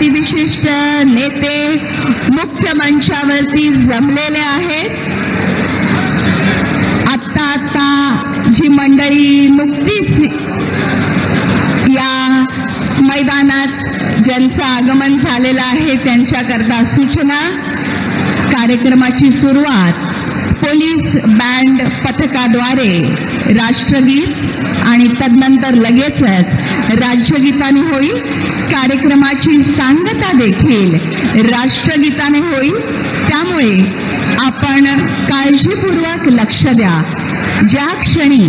अतिविशिष्ट नेते मुख्य मंचावरती जमलेले आहेत. आत्ता आत्ता जी मंडळी नुकतीच या मैदानात ज्यांचं आगमन झालेलं आहे त्यांच्याकरता सूचना. कार्यक्रमाची सुरुवात पोलीस बँड पथकाद्वारे राष्ट्रगीत आणि तदनंतर लगेचच राज्यगीताने होईल. कार्यक्रमाची सांगता देखील राष्ट्रगीताने होईल. त्यामुळे आपण काळजीपूर्वक लक्ष द्या. ज्या क्षणी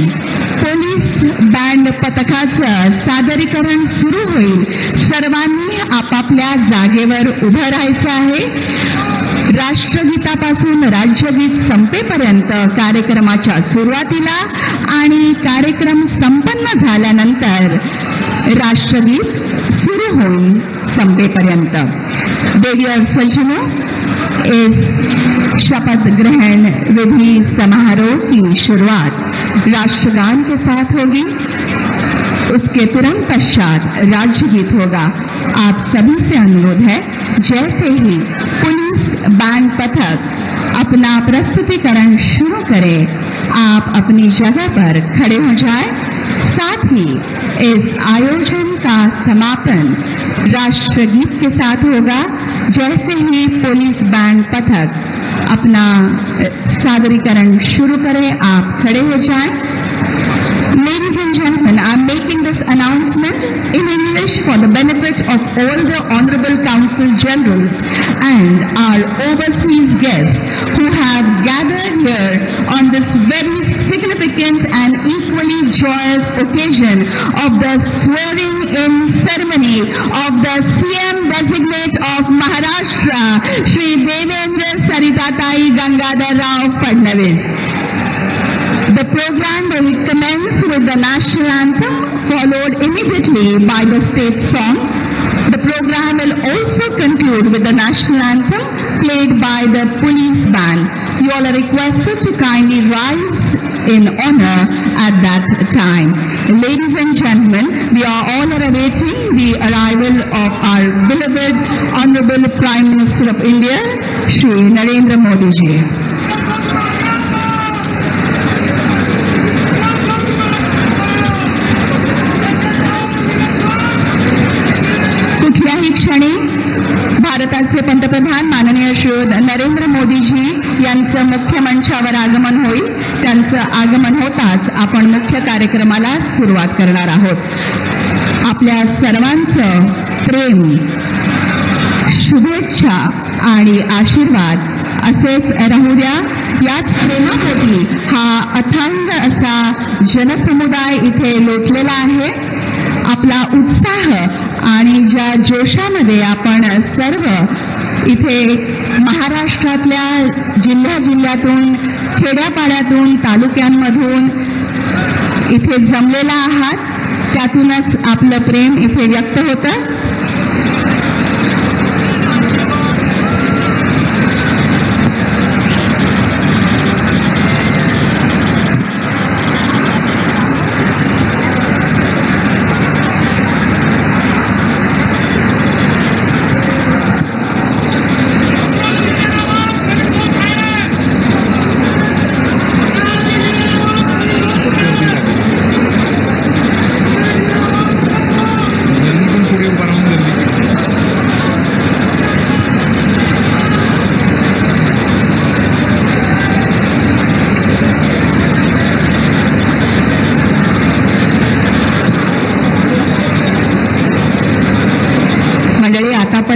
पोलीस बँड पथकाचं सादरीकरण सुरू होईल सर्वांनी आपापल्या जागेवर उभं राहायचं आहे. राष्ट्रगीतापासून राज्यगीत संपेपर्यंत कार्यक्रमाच्या सुरुवातीला आणि कार्यक्रम संपन्न झाल्यानंतर राष्ट्रगीत होईल संपेपर्यंत देवी सज्जनों, इस शपथ ग्रहण विधि समारोह की शुरुआत राष्ट्रगान के साथ होगी। उसके तुरंत पश्चात राज्यगीत होगा। आप सभी से अनुरोध है, जैसे ही पुलिस बैंड पथक अपना प्रस्तुतिकरण शुरू करे, आप अपनी जगह पर खड़े हो जाएँ। साथ ही इस आयोजन का समापन राष्ट्रगीत के साथ होगा। जैसे ही पुलिस बैंड पथक अपना सादरीकरण शुरू करें, आप खड़े हो जाए। Ladies and gentleman I am making this announcement in English for the benefit of all the honourable council general and our overseas guest who have gathered here on this very significant and equally joyous occasion of the swearing-in ceremony of the CM designate of Maharashtra, Shri Devendra Saritatai Gangadhar Rao Fadnavis. The program will commence with the national anthem, followed immediately by the state song. The program will also conclude with the national anthem played by the police band. You all are requested to kindly rise in honor at that time. Ladies and gentlemen, we are all awaiting the arrival of our beloved Honorable Prime Minister of India, Shri Narendra Modi ji. भारताचे पंतप्रधान माननीय श्री नरेंद्र मोदीजी यांचं मुख्य मंचावर आगमन होईल. त्यांचं आगमन होताच आपण मुख्य कार्यक्रमाला सुरुवात करणार आहोत. आपल्या सर्वांचं प्रेम शुभेच्छा आणि आशीर्वाद असेच राहू द्या. याच प्रेमापोटी हा अथांग असा जनसमुदाय इथे लोटलेला आहे. आपला उत्साह आणि ज्या जोशामध्ये आपण सर्व इथे महाराष्ट्रातल्या जिल्ह्या जिल्ह्यातून खेड्यापाड्यातून तालुक्यांमधून इथे जमलेला आहात. त्यातूनच आपलं प्रेम इथे व्यक्त होतं यांनी पण पुढे उभा राहून दिली मंडळी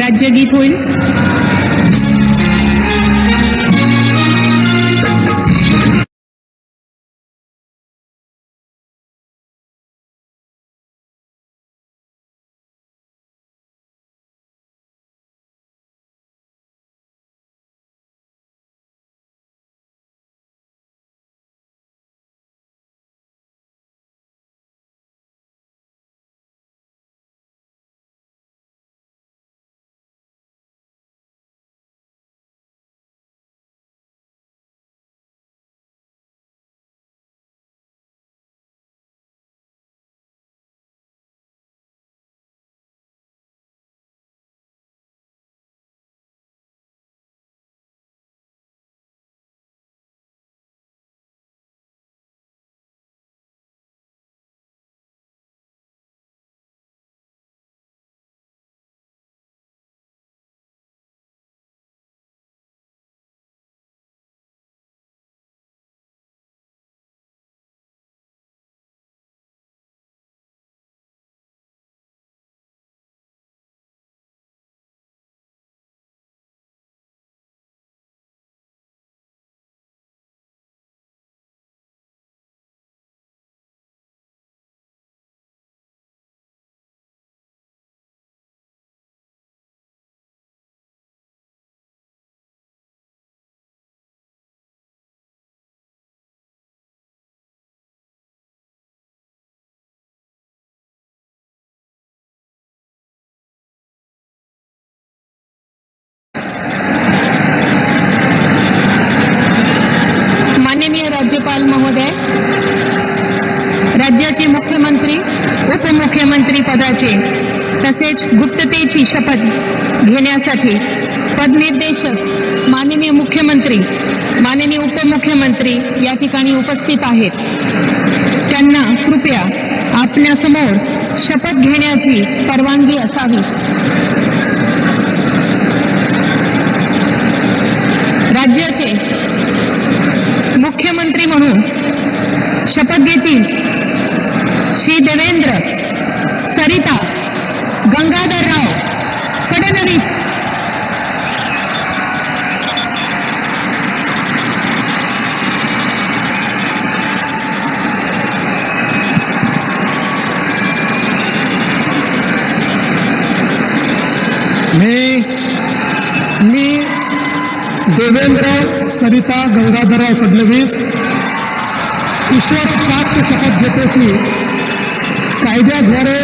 राज्यगीत होईल पदाचे तसेच गुप्ततेची शपथ घेण्यासाठी पदनिर्देशक माननीय मुख्यमंत्री माननीय उपमुख्यमंत्री या ठिकाणी उपस्थित आहेत. त्यांना कृपया आपल्यासमोर शपथ घेण्याची परवानगी असावी. राज्याचे मुख्यमंत्री म्हणून शपथ घेतील श्री देवेंद्र सरिता गंगाधरराव फडणवीस. मी मी देवेंद्र सरिता गंगाधरराव फडणवीस ईश्वर साक्ष शपथ घेतो की कायद्याद्वारे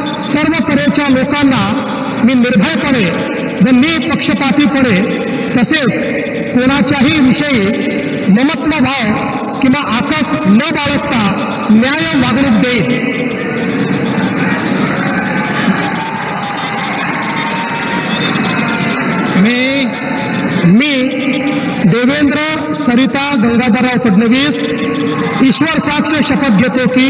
सर्व तऱ्हेच्या लोकांना मी निर्भयपणे व निपक्षपातीपणे तसेच कोणाच्याही विषयी ममत्व भाव किंवा आकाश न बाळगता न्याय वागणूक देईल मी मी देवेंद्र सरिता गंगाधरराव फडणवीस ईश्वर साक्ष शपथ घेतो की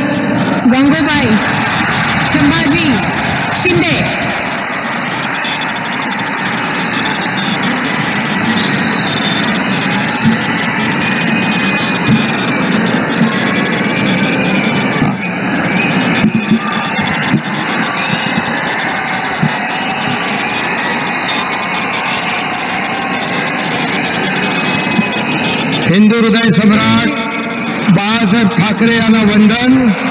गंगोबाई संभाजी शिंदे. हिंदू हृदय सम्राट बाळासाहेब ठाकरे यांना वंदन.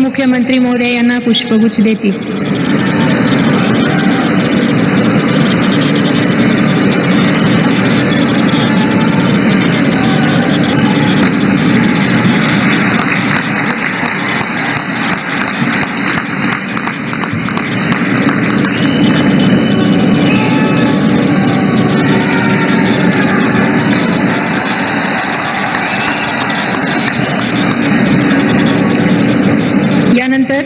मुख्यमंत्री महोदय यांना पुष्पगुच्छ देतील यानंतर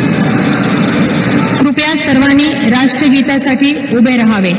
राष्ट्रगीतासाठी उभे राहावे.